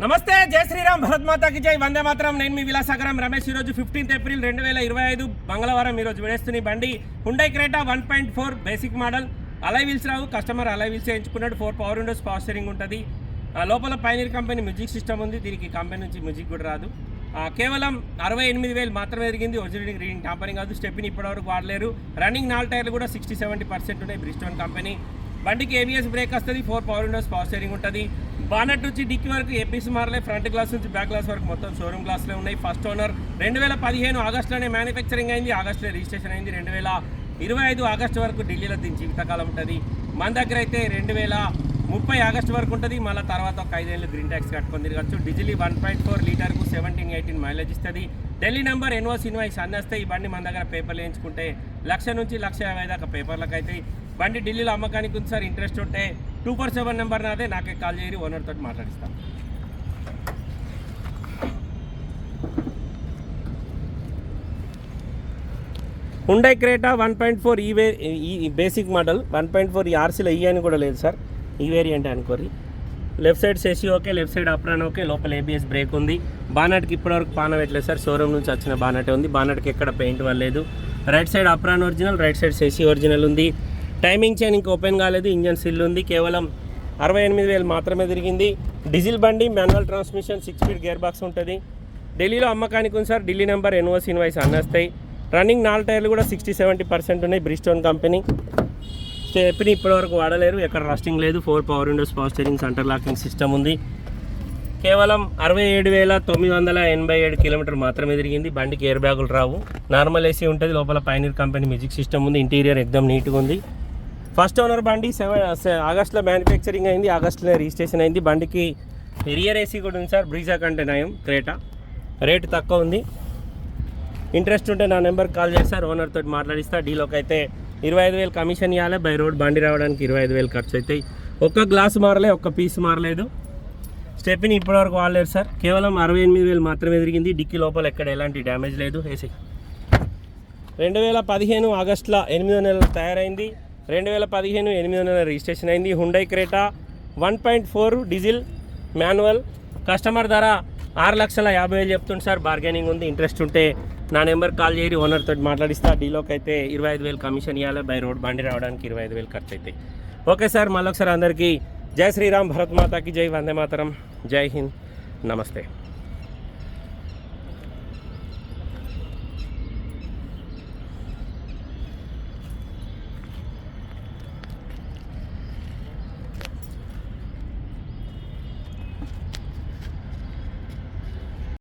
నమస్తే జై శ్రీరామ్ భరత్ మాతాకి జై. వందే మాత్రం. నేను మీ విలాసాగరం రమేష్. ఈరోజు ఫిఫ్టీన్త్ ఏప్రిల్ రెండు వేల ఇరవై ఐదు మంగళవారం ఈరోజు విడేస్తున్న బండి. Hyundai Creta one point four basic model alloy wheels రావు. కస్టమర్ అలై వీల్స్ ఎంచుకున్నాడు. Four power windows power steering ఉంటుంది. లోపల పైనీర్ కంపెనీ మ్యూజిక్ సిస్టమ్ ఉంది. దీనికి కంపెనీ నుంచి మ్యూజిక్ కూడా రాదు. కేవలం అరవై ఎనిమిది వేలు మాత్రమే ఎదిగింది. ఒరిజినల్ రీడింగ్ టాంపరింగ్ కాదు. స్టెప్ని ఇప్పటివరకు వాడలేరు. రన్నింగ్ నాలుగు టైర్లు కూడా సిక్స్టీ సెవెంటీ పర్సెంట్ ఉన్నాయి. బ్రిస్టోన్ కంపెనీ బండికి ఏబిఎస్ బ్రేక్ వస్తుంది four power windows power steering ఉంటుంది. బానట్ నుంచి డిక్కి వరకు ఏపీసీ మారలే ఫ్రంట్ గ్లాస్ నుంచి బ్యాక్ గ్లాస్ వరకు మొత్తం షోరూమ్ గ్లాస్లే ఉన్నాయి. ఫస్ట్ ఓనర్ రెండు వేల పదిహేను ఆగస్టులోనే మ్యానుఫ్యాక్చరింగ్ అయింది ఆగస్టులో రిజిస్ట్రేషన్ అయింది. రెండు వేల ఇరవై ఐదు ఆగస్టు వరకు ఢిల్లీలో దీని జీవితకాలం ఉంటుంది. మన దగ్గర అయితే రెండు వేల ముప్పై ఆగస్టు వరకు ఉంటుంది. మళ్ళీ తర్వాత ఒక ఐదేళ్ళు గ్రీన్ ట్యాక్స్ కట్టుకొని తిరగచ్చు. డిజిలీ వన్ పాయింట్ ఫోర్ లీటర్కు సెవెంటీన్ ఎయిటీన్ మైలేజ్ ఇస్తుంది. ఢిల్లీ నెంబర్ ఎన్ఓస్ ఇన్వాయిస్ అన్నీ వస్తాయి ఈ బండి మన దగ్గర పేపర్లు వేయించుకుంటే లక్ష నుంచి లక్ష యాభై దాకా పేపర్లకు అయితే బండి ఢిల్లీలో అమ్మకానికి ఉంది సార్. ఇంట్రెస్ట్ ఉంటే టూ ఫోర్ సెవెన్ నెంబర్ నాదే. నాకే కాల్ చేయరు. ఓనర్ తోటి మాట్లాడిస్తాం. Hyundai Creta one point four ఈ వే ఈ basic model one point four ఈ ఆర్సీలో ఈ అని కూడా లేదు సార్. ఈ వేరియంట్ అనుకోరి left side సెసి okay left side apron okay లోపల ఏబిఎస్ బ్రేక్ ఉంది. బానట్కి ఇప్పటివరకు పాన పెట్టలేదు సార్. షోరూమ్ నుంచి వచ్చిన బానటే ఉంది. బానట్కి ఎక్కడ paint వల్లేదు right side apron original right side సెసి original ఉంది. టైమింగ్ చైన్ ఇంకా ఓపెన్ కాలేదు ఇంజన్ సిల్ ఉంది. కేవలం అరవై ఎనిమిది వేలు మాత్రమే తిరిగింది. డీజిల్ బండి manual transmission six speed gear box ఉంటుంది. ఢిల్లీలో అమ్మకానికి ఉంది సార్ ఢిల్లీ నెంబర్ ఎన్ఓస్ ఇన్వాయిస్ అన్నస్తాయి. రన్నింగ్ నాలుగు టైర్లు కూడా సిక్స్టీ సెవెంటీ పర్సెంట్ ఉన్నాయి బ్రిస్టోన్ కంపెనీ. స్టెప్ని ఇప్పటివరకు వాడలేరు ఎక్కడ రస్టింగ్ లేదు. Four power windows power steering centre locking system ఉంది. కేవలం అరవై ఏడు వేల తొమ్మిది వందల ఎనభై ఏడు కిలోమీటర్ మాత్రమే తిరిగింది. బండికి ఎయిర్ బ్యాగులు రావు. నార్మల్ ఏసీ ఉంటుంది. లోపల పైనీర్ కంపెనీ మ్యూజిక్ సిస్టమ్ ఉంది. ఇంటీరియర్ ఎగ్దమ్ నీట్గా ఉంది. ఫస్ట్ ఓనర్ బండి సెవెన్ ఆగస్ట్లో మ్యానుఫ్యాక్చరింగ్ అయింది. ఆగస్ట్లో రిజిస్ట్రేషన్ అయింది. బండికి రియర్ ఏసీ కూడా ఉంది సార్. బ్రీజా కంటే నయం. క్రేటా. రేటు తక్కువ ఉంది. ఇంట్రెస్ట్ ఉంటే నా నెంబర్కి కాల్ చేస్తారు ఓనర్ తోటి మాట్లాడిస్తా. డీలోకి అయితే ఇరవై ఐదు వేలు కమిషన్ ఇవ్వాలి బై రోడ్ బండి రావడానికి ఇరవై ఐదు వేలు ఖర్చు అవుతాయి ఒక్క గ్లాస్ మారలే ఒక్క పీస్ మారలేదు. స్టెప్ని ఇప్పటివరకు వాడలేరు సార్. కేవలం అరవై ఎనిమిది వేలు మాత్రమే తిరిగింది. డిక్కీ లోపల ఎక్కడ ఎలాంటి డ్యామేజ్ లేదు. ఏసీ. రెండు వేల పదిహేను ఆగస్టులో ఎనిమిదో నెల తయారైంది. రెండు వేల పదిహేను ఎనిమిదో నెల రిజిస్ట్రేషన్ అయింది. Hyundai Creta one point four diesel manual. Customer ధర ఆరు లక్షల యాభై వేలు చెప్తుంది సార్. బార్గెనింగ్ ఉంది. ఇంట్రెస్ట్ ఉంటే నా నెంబర్ కాల్ చేయరు ఓనర్ తోటి మాట్లాడిస్తా. డీలోకి అయితే ఇరవై ఐదు వేలు కమిషన్ ఇవ్వాలి బై రోడ్ బండి రావడానికి ఇరవై ఐదు వేలు ఖర్చు అవుతాయి ఓకే సార్. మళ్ళొకసారి అందరికీ జై శ్రీరామ్ భరత్ మాతాకి జై వందే మాతరం జై హింద్ నమస్తే